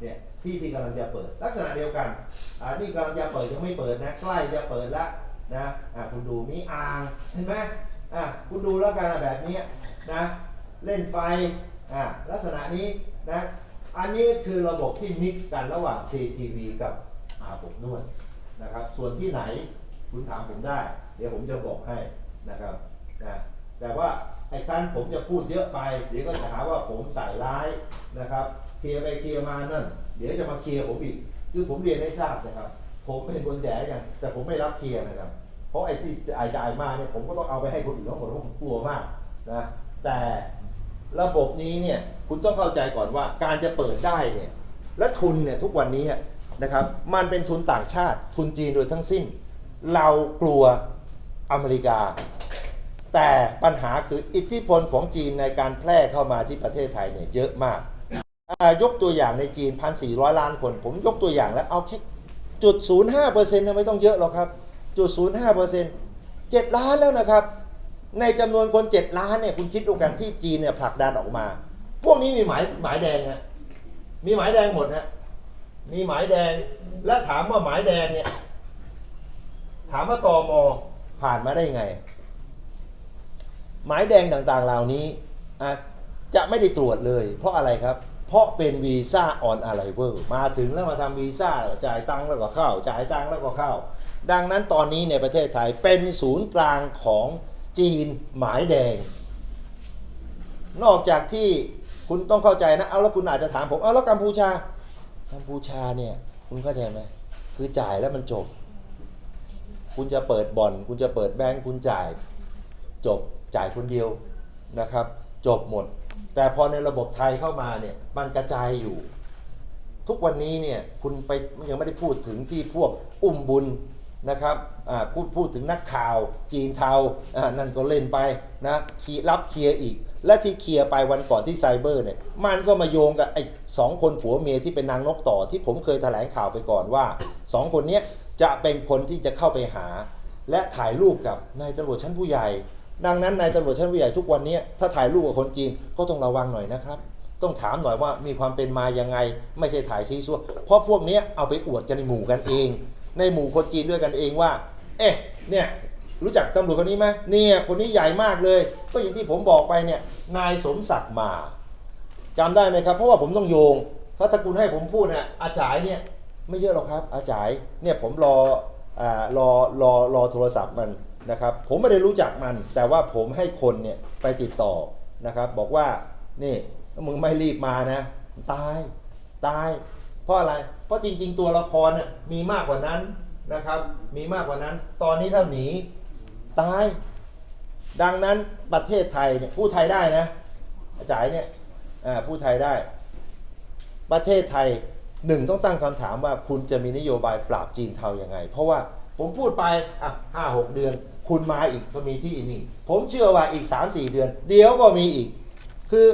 เนี่ยที่ที่กำลังจะเปิด ลักษณะเดียวกันอ่านี่กำลังจะเปิดยังไม่เปิดนะใกล้จะเปิดแล้วนะอ่าคุณดูมีอ่างเห็นไหมอ่าคุณดูแล้วกันแบบนี้นะเล่นไฟอ่าลักษณะนี้นะอันนี้คือระบบที่มิกซ์กันระหว่าง KTV กับอาบอบนวดนะครับส่วนที่ไหนคุณถามผมได้ เดี๋ยวผมจะบอกให้นะครับนะแต่ว่าไอ้ครั้นผมจะพูดเยอะไป เดี๋ยวก็จะหาว่าผมใส่ร้ายนะครับ เคลียร์ไปเคลียร์มานั่นเดี๋ยวจะมาเคลียร์ผมอีก คือผมเรียนให้ทราบนะครับ ผมเป็นคนแฉอย่างแต่ผมไม่รับเคลียร์นะครับ เพราะไอ้ที่จ่ายจ่ายมาเนี่ยผมก็ต้องเอาไปให้คนอื่นทั้งหมดเพราะผมกลัวมากนะแต่ระบบนี้เนี่ยคุณต้องเข้าใจก่อนว่าการจะเปิดได้เนี่ยและทุนเนี่ยทุกวันนี้นะครับมันเป็นทุนต่างชาติทุนจีนโดยทั้งสิ้น เรากลัวอเมริกา แต่ปัญหาคืออิทธิพลของจีนในการแพร่เข้ามาที่ประเทศไทยเนี่ยเยอะมาก ยกตัวอย่างในจีน 1,400 ล้านคน ผมยกตัวอย่างแล้วเอาแค่จุด05เปอร์เซ็นต์ไม่ต้องเยอะหรอกครับจุด05เปอร์เซ็นต์7ล้านแล้วนะครับ ในจำนวนคน7ล้านเนี่ยคุณคิดดูกันที่จีนเนี่ยผลักดันออกมา พวกนี้มีหมายหมายแดงฮะมีหมายแดงหมดฮะมีหมายแดงและถามว่าหมายแดงเนี่ย ถามว่าตอมอผ่านมาได้ยังไง หมายแดงต่างๆเหล่านี้อะจะไม่ได้ตรวจเลย เพราะอะไรครับ เพราะเป็นวีซ่าออนอะไรเวอร์มาถึงแล้วมาทำวีซ่าจ่ายตังค์แล้วก็เข้า จ่ายตังค์แล้วก็เข้า ดังนั้นตอนนี้ในประเทศไทยเป็นศูนย์กลางของจีนหมายแดง นอกจากที่คุณต้องเข้าใจนะ เอาแล้วคุณอาจจะถามผม เอาแล้วกัมพูชา กัมพูชาเนี่ย คุณเข้าใจไหม คือจ่ายแล้วมันจบ คุณจะเปิดบ่อน คุณจะเปิดแบงก์คุณจ่าย จบ จ่ายคนเดียวนะครับ จบหมด แต่พอในระบบไทยเข้ามาเนี่ยมันกระจายอยู่ ทุกวันนี้เนี่ยคุณไปยังไม่ได้พูดถึงที่พวกอุ้มบุญนะครับพูดพูดถึงนักข่าวจีนเทาอ่านั่นก็เล่นไปนะคีรับเคลียร์อีก และที่เคลียร์ไปวันก่อนที่ไซเบอร์เนี่ยมันก็มาโยงกับไอ้สองคนผัวเมียที่เป็นนางนกต่อที่ผมเคยแถลงข่าวไปก่อนว่าสองคนนี้จะเป็นคนที่จะเข้าไปหา และถ่ายรูปกับนายตำรวจชั้นผู้ใหญ่ ดังนั้นนายตำรวจชั้นผู้ใหญ่ทุกวันนี้ถ้าถ่ายรูปกับคนจีนก็ต้องระวังหน่อยนะครับ ต้องถามหน่อยว่ามีความเป็นมายังไง ไม่ใช่ถ่ายซีซัวเพราะพวกนี้เอาไปอวดกันในหมู่กันเอง ในหมู่คนจีนด้วยกันเองว่า เอ๊ะเนี่ยรู้จักตำรวจคนนี้ไหมเนี่ยคนนี้ใหญ่มากเลย ก็อย่างที่ผมบอกไปเนี่ยนายสมศักดิ์มาจำได้ไหมครับ เพราะว่าผมต้องโยงเพราะถ้าคุณให้ผมพูดเนี่ยอาจายเนี่ยไม่เยอะหรอกครับ อาจายเนี่ยผมรออ่ารอรอรอโทรศัพท์มัน นะครับผมไม่ได้รู้จักมัน แต่ว่าผมให้คนเนี่ยไปติดต่อนะครับ บอกว่านี่มึงไม่รีบมานะตายตาย เพราะอะไร เพราะจริง ๆ ตัวละครน่ะมีมากกว่านั้นนะครับ มีมากกว่านั้น ตอนนี้ถ้าหนีตาย ดังนั้นประเทศไทยเนี่ยผู้ไทยได้นะอาจายเนี่ยผู้ไทยได้ ประเทศไทยหนึ่งต้องตั้งคำถามว่าคุณจะมีนโยบายปราบจีนเทายังไง เพราะว่า ผมพูดไปอะห้าหกเดือน คุณมาอีกก็มีที่นี่ ผมเชื่อว่าอีกสามสี่เดือน เดี๋ยวก็มีอีก คือ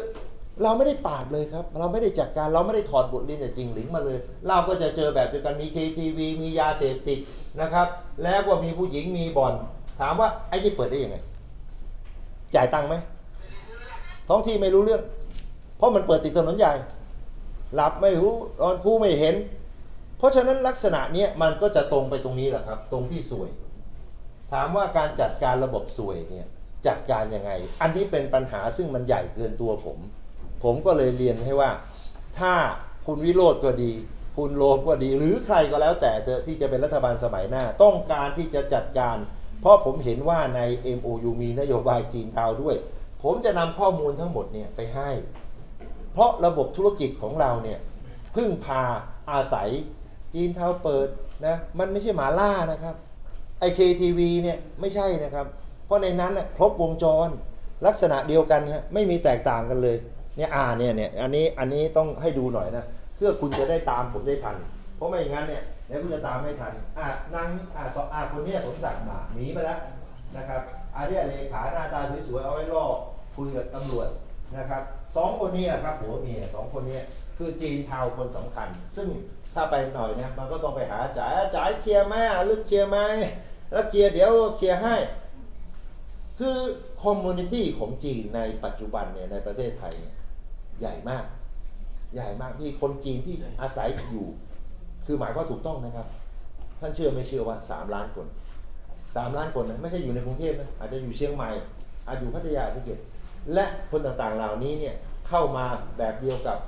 เราไม่ได้ปาบเลยครับ เราไม่ได้จัดการเราไม่ได้ถอดบทเรียนจากจริงหลิงมาเลย เราก็จะเจอแบบเดียวกันมี KTV มียาเสพติดนะครับ แล้วก็มีผู้หญิงมีบ่อน ถามว่าไอ้นี่เปิดได้ยังไง จ่ายตังค์ไหมท้องที่ไม่รู้เรื่อง เพราะมันเปิดติดถนนใหญ่ หลับไม่รู้นอนคู่ไม่เห็น เพราะฉะนั้นลักษณะนี้มันก็จะตรงไปตรงนี้แหละครับ ตรงที่สวย ถามว่าการจัดการระบบสวยเนี่ยจัดการยังไง อันนี้เป็นปัญหาซึ่งมันใหญ่เกินตัวผม ผมก็เลยเรียนให้ว่า ถ้าคุณวิโรธก็ดี คุณโลมก็ดี หรือใครก็แล้วแต่เถอะที่จะเป็นรัฐบาลสมัยหน้า ต้องการที่จะจัดการ เพราะผมเห็นว่าใน MOU มีนโยบายจีนเทาด้วย ผมจะนำข้อมูลทั้งหมดเนี่ยไปให้ เพราะระบบธุรกิจของเราเนี่ยพึ่งพาอาศัย จีนเทาเปิดนะมันไม่ใช่หมาล่านะครับไอเคทีวีเนี่ยไม่ใช่นะครับ เพราะในนั้นน่ะครบวงจรลักษณะเดียวกันฮะไม่มีแตกต่างกันเลยเนี่ยอ่าเนี่ยเนี่ยอันนี้อันนี้ต้องให้ดูหน่อยนะเพื่อคุณจะได้ตามผมได้ทัน เพราะไม่อย่างนั้นเนี่ยเดี๋ยวคุณจะตามไม่ทันอ่านางอ่าสอ่าคนนี้สมศักดิ์มาหนีไปแล้วนะครับอันเนี้ยเลขาหน้าตาสวยๆเอาไว้ล่อคุยกับตำรวจ นะครับสองคนนี้แหละครับผัวเมียสองคนนี้คือจีนเทาคนสำคัญ ซึ่งถ้าไปหน่อยเนี่ยมันก็ต้องไปหาจ่ายจ่ายเคลียร์ไหมอะลึกเคลียร์ไหมแล้วเคลียร์เดี๋ยวเคลียร์ให้ คือคอมมูนิตี้ของจีนในปัจจุบันเนี่ยในประเทศไทยเนี่ยใหญ่มาก ใหญ่มากมีคนจีนที่อาศัยอยู่ คือหมายก็ถูกต้องนะครับ ท่านเชื่อไม่เชื่อว่าสามล้านคนสามล้านคนนะไม่ใช่อยู่ในกรุงเทพนะอาจจะอยู่เชียงใหม่อาจอยู่พัทยาภูเก็ต และคนต่างๆเหล่านี้เนี่ยเข้ามาแบบเดียวกับ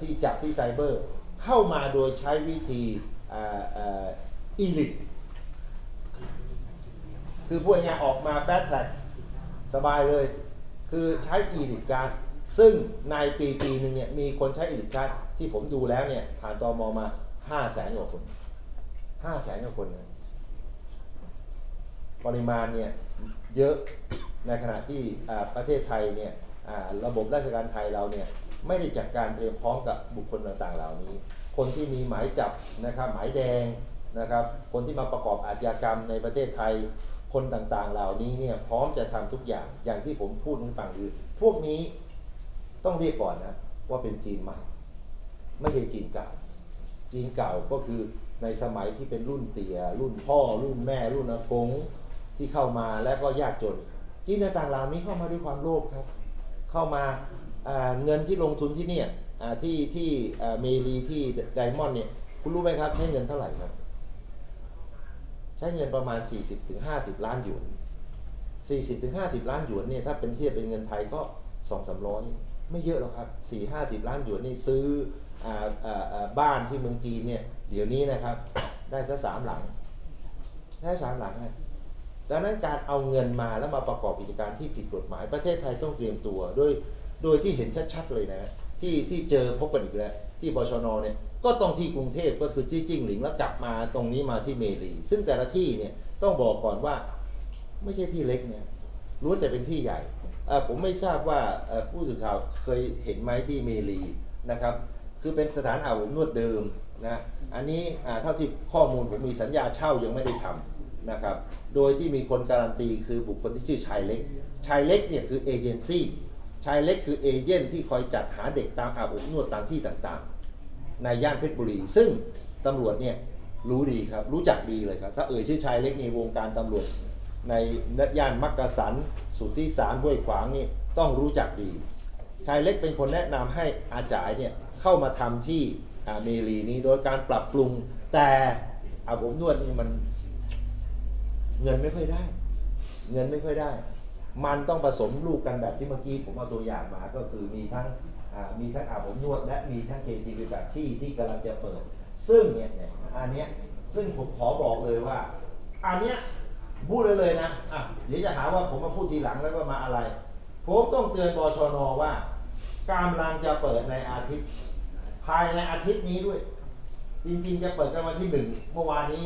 ที่จับที่ไซเบอร์ เข้ามาโดยใช้วิธีอีลิทคือพวกงานออกมาแฟ t แท็กสบายเลย คือใช้อีลิทการซึ่งในปีปีหนึ่งเนี่ยมีคนใช้อีลิทการที่ผมดูแล้วเนี่ยผ่านตอมมา5 0 0แสนกว่าคน5 0 0แสนกว่าคน ปริมาณเนี่ยเยอะ ในขณะที่ประเทศไทยเนี่ยระบบราชการไทยเราเนี่ยไม่ได้จัดการเตรียมพร้อมกับบุคคลต่างๆ เหล่านี้ คนที่มีหมายจับนะครับหมายแดงนะครับ คนที่มาประกอบอาชญากรรมในประเทศไทย คนต่างๆ เหล่านี้เนี่ยพร้อมจะทำทุกอย่างอย่างที่ผมพูดให้ฟังคือพวกนี้ต้องเรียกก่อนนะว่าเป็นจีนใหม่ ไม่ใช่จีนเก่า จีนเก่าก็คือในสมัยที่เป็นรุ่นเตี่ยรุ่นพ่อรุ่นแม่รุ่นอากงที่เข้ามาแล้วก็ยากจน จีนต่างๆเหล่านี้เข้ามาด้วยความโลภครับ เข้ามาเงินที่ลงทุนที่เนี่ยที่ที่เมรีที่ไดมอนด์เนี่ยคุณรู้ไหมครับใช้เงินเท่าไหร่ครับ ใช้เงินประมาณ 40-50 ล้านหยวน 40-50 ล้านหยวนเนี่ยถ้าเป็นเทียบเป็นเงินไทยก็2 3 0 0ไม่เยอะหรอกครับ4-50ล้านหยวนนี่ซื้ออ่าอ่าอ่าบ้านที่เมืองจีนเนี่ย เดี๋ยวนี้นะครับ ได้สักสามหลัง ได้สามหลังนะ ดังนั้นการเอาเงินมาแล้วมาประกอบกิจการที่ผิดกฎหมายประเทศไทยต้องเตรียมตัวโดยโดยที่เห็นชัดๆเลยนะ ที่ที่เจอพบกันอีกแล้ว ที่บชนเนี่ยก็ต้องที่กรุงเทพก็คือที่จิ้งหลิงแล้วกลับมาตรงนี้มาที่เมรีซึ่งแต่ละที่เนี่ยต้องบอกก่อนว่าไม่ใช่ที่เล็กเนี่ยล้แต่เป็นที่ใหญ่ผมไม่ทราบว่าผู้สื่อข่าวเคยเห็นไหมที่เมรีนะครับคือเป็นสถานอาบอบนวดเดิมนะอันนี้เท่าที่ข้อมูลผมมีสัญญาเช่ายังไม่ได้ทำ นะครับ โดยที่มีคนการันตีคือบุคคลที่ชื่อชายเล็ก ชายเล็กเนี่ยคือเอเจนซี่ ชายเล็กคือเอเจนต์ที่คอยจัดหาเด็กตามอาบอบนวดตามที่ต่างๆ ในย่านเพชรบุรี ซึ่งตำรวจเนี่ยรู้ดีครับ รู้จักดีเลยครับ ถ้าเอ่ยชื่อชายเล็กในวงการตำรวจในย่านมักกะสัน สุทธิสารห้วยขวางนี่ต้องรู้จักดี ชายเล็กเป็นคนแนะนำให้อาจายเนี่ยเข้ามาทำที่อาเมรีนี้โดยการปรับปรุงแต่อาบอบนวดนี่มัน เงินไม่ค่อยได้ เงินไม่ค่อยได้ มันต้องผสมลูกกันแบบที่เมื่อกี้ผมเอาตัวอย่างมาก็คือมีทั้งมีทั้งอาบอบนวด และมีทั้งเคทีแบบที่ที่กำลังจะเปิด ซึ่งเนี่ยอันเนี้ยซึ่งผมขอบอกเลยว่า อันเนี้ยพูดเลยเลยนะอะเดี๋ยวจะหาว่าผมมาพูดทีหลังแล้วก็มาอะไร ผมต้องเตือนบชนว่ากำลังจะเปิดในอาทิตย์ ภายในอาทิตย์นี้ด้วย จริงๆจะเปิดกันวันที่หนึ่งเมื่อวานนี้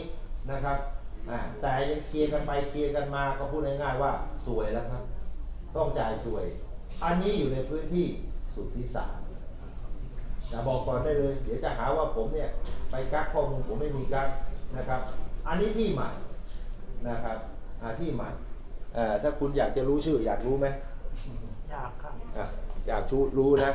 นะครับ อ่าแต่ยังเคลียร์กันไปเคลียร์กันมาก็พูดง่ายๆว่าสวยแล้วครับ ต้องจ่ายสวย อันนี้อยู่ในพื้นที่สุดที่สามจะบอกก่อนได้เลย เดี๋ยวจะหาว่าผมเนี่ยไปกักข้อมูลผมไม่มีกักนะครับ อันนี้ที่ใหม่นะครับอ่าที่ใหม่เอ่อถ้าคุณอยากจะรู้ชื่ออยากรู้ไหมอยากครับอะอยากชูรู้นะ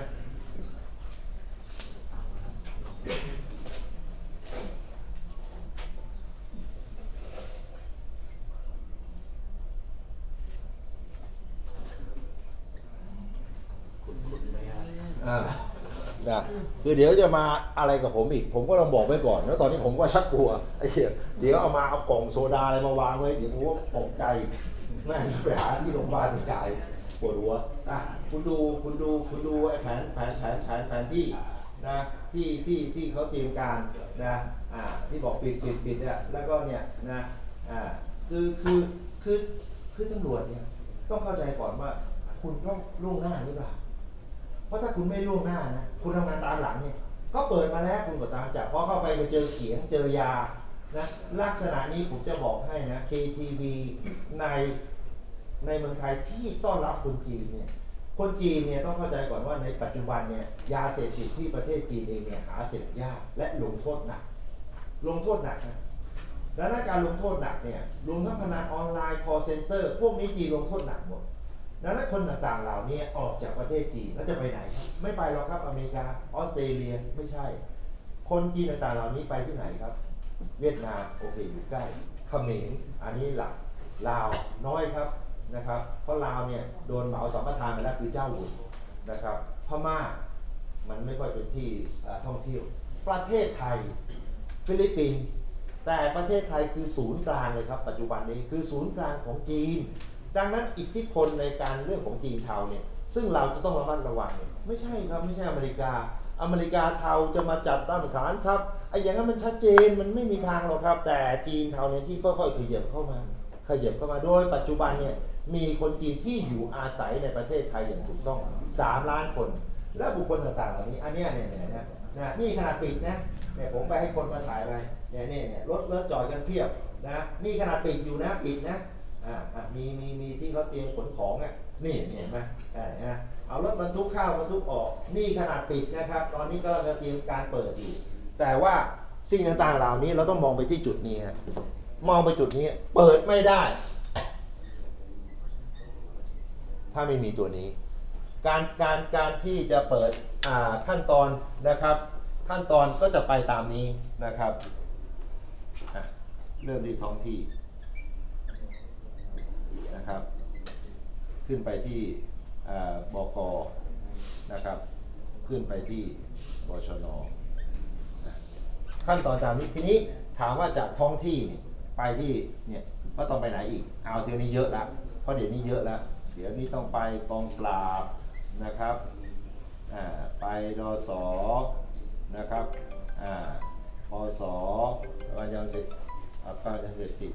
คุณคุณไหมฮะ อ่านะคือเดี๋ยวจะมาอะไรกับผมอีก ผมก็ต้องบอกไว้ก่อน แล้วตอนนี้ผมก็ชักกลัวไอ้เหี้ยเดี๋ยวเอามาเอากล่องโซดาอะไรมาวางไว้ เดี๋ยวผมก็ตกใจแม่งไปหาที่โรงพยาบาลจ่ายปวดหัวอะคุณดูคุณดูคุณดูไอ้แผนแผนแผนแผนแผนที่นะที่ที่ที่เขาเตรียมการนะอ่าที่บอกปิดปิดปิดเนี่ยแล้วก็เนี่ยนะอ่าคือคือคือคือตำรวจเนี่ยต้องเข้าใจก่อนว่าคุณต้องล่วงหน้าหรือเปล่า ราะถ้าคุณไม่ล่วงหน้านะ คุณทำงานตามหลังเนี่ย ก็เปิดมาแล้วคุณก็ตามจับพอเข้าไปก็เจอเขียงเจอยา นะ ลักษณะนี้ผมจะบอกให้นะ KTV ในในเมืองไทยที่ต้อนรับคนจีนเนี่ย คนจีนเนี่ยต้องเข้าใจก่อนว่าในปัจจุบันเนี่ยยาเสพติดที่ประเทศจีนเองเนี่ยหาเสพยากและลงโทษหนัก ลงโทษหนักนะดังนั้นการลงโทษหนักเนี่ยรวมทั้งพนันออนไลน์ call center พวกนี้จีนลงโทษหนักหมด ดังนั้นคนต่างๆเหล่านี้ออกจากประเทศจีนแล้วจะไปไหน ไม่ไปหรอกครับอเมริกาออสเตรเลียไม่ใช่ คนจีนต่างๆเหล่านี้ไปที่ไหนครับ เวียดนามโอเคอยู่ใกล้เขมรอันนี้หลักลาวน้อยครับนะครับ เพราะลาวเนี่ยโดนเหมาสัมปทานไปแล้วคือเจ้าหุ่นนะครับพม่ามันไม่ค่อยเป็นที่ท่องเที่ยว ประเทศไทยฟิลิปปินส์แต่ประเทศไทยคือศูนย์กลางเลยครับ ปัจจุบันนี้คือศูนย์กลางของจีน ดังนั้นอิทธิพลในการเรื่องของจีนเทาเนี่ยซึ่งเราจะต้องระมัดระวังเนี่ยไม่ใช่ครับไม่ใช่อเมริกา อเมริกาเทาจะมาจัดตั้งฐานทัพไอ้อย่างนั้นมันชัดเจนมันไม่มีทางหรอกครับ แต่จีนเทาเนี่ยที่ค่อยๆขยับเข้ามาขยับเข้ามาโดยปัจจุบันเนี่ยมีคนจีนที่อยู่อาศัยในประเทศไทยอย่างถูกต้อง 3 ล้านคน และบุคคลต่างๆเหล่านี้อันนี้เนี่ยเนี่ยนะนี่ขนาดปิดนะเนี่ยผมไปให้คนมาถ่ายไปเนี่ยเนี่ยเนี่ยรถรถจอดกันเพียบนะนี่ขนาดปิดอยู่นะปิดนะ อ่าอะมีมีมีที่เขาเตรียมขนของอะนี่เนี่ยเห็นไหมอ่านะเอารถบรรทุกข้าวบรรทุกออก นี่ขนาดปิดนะครับ ตอนนี้ก็จะเตรียมการเปิดอยู่ แต่ว่าสิ่งต่างๆเหล่านี้เราต้องมองไปที่จุดนี้ฮะมองไปจุดนี้เปิดไม่ได้ ถ้าไม่มีตัวนี้ การการการที่จะเปิดขั้นตอนนะครับขั้นตอนก็จะไปตามนี้นะครับ เริ่มที่ท้องที่ นะครับ ขึ้นไปที่อ่าบกนะครับ ขึ้นไปที่บชนขั้นตอนตามนี้ทีนี้ถามว่าจากท้องที่นี่ไปที่เนี่ยก็ต้องไปไหนอีกเอาเดี๋ยวนี้เยอะแล้วเพราะเดี๋ยวนี้เยอะแล้วเดี๋ยวนี้ต้องไปกองปราบนะครับไปดสอนะครับอ่าพศปราบยาเสพติดปราบปรามยาเสพติด